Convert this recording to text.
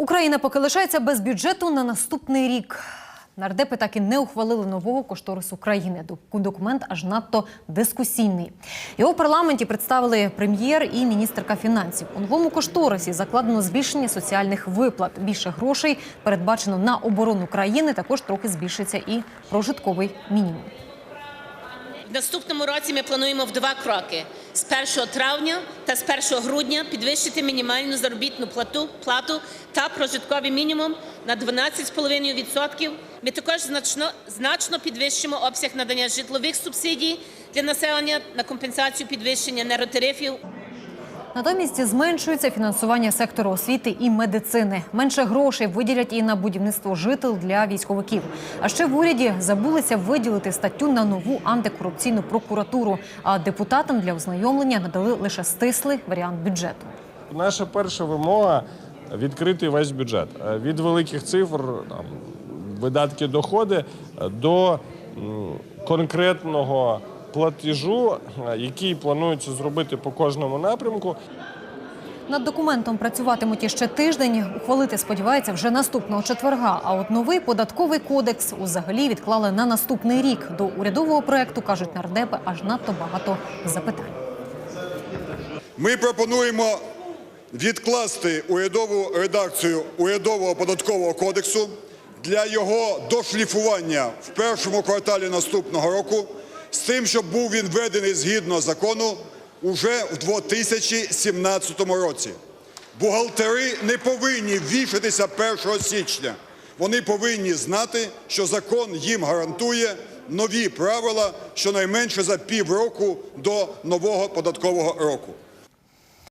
Україна поки лишається без бюджету на наступний рік. Нардепи так і не ухвалили нового кошторису країни. Документ аж надто дискусійний. Його в парламенті представили прем'єр і міністерка фінансів. У новому кошторисі закладено збільшення соціальних виплат. Більше грошей передбачено на оборону країни. Також трохи збільшиться і прожитковий мінімум. В наступному році ми плануємо в два кроки: з 1 травня та з 1 грудня підвищити мінімальну заробітну плату, плату та прожитковий мінімум на 12,5%. Ми також значно, значно підвищимо обсяг надання житлових субсидій для населення на компенсацію підвищення неротарифів Натомість зменшується фінансування сектору освіти і медицини. Менше грошей виділять і на будівництво жител для військовиків. А ще в уряді забулися виділити статтю на нову антикорупційну прокуратуру. А депутатам для ознайомлення надали лише стислий варіант бюджету. Наша перша вимога відкрити весь бюджет Е, від великих цифр, там, видатки, доходи до конкретного платежу, е, який планується зробити по кожному напрямку. Над документом працюватимуть іще тиждень. Ухвалити сподівається вже наступного четверга. А от новий податковий кодекс узагалі відклали на наступний рік. До урядового проекту кажуть нардепи аж надто багато запитань. Ми пропонуємо відкласти урядову редакцію урядового податкового кодексу для його дошліфування в першому кварталі наступного року, з тим, щоб був він введений згідно закону уже в 2017 році. Бухгалтери не повинні вішатися 1 січня. Вони повинні знати, що закон їм гарантує нові правила щонайменше за півроку до нового податкового року.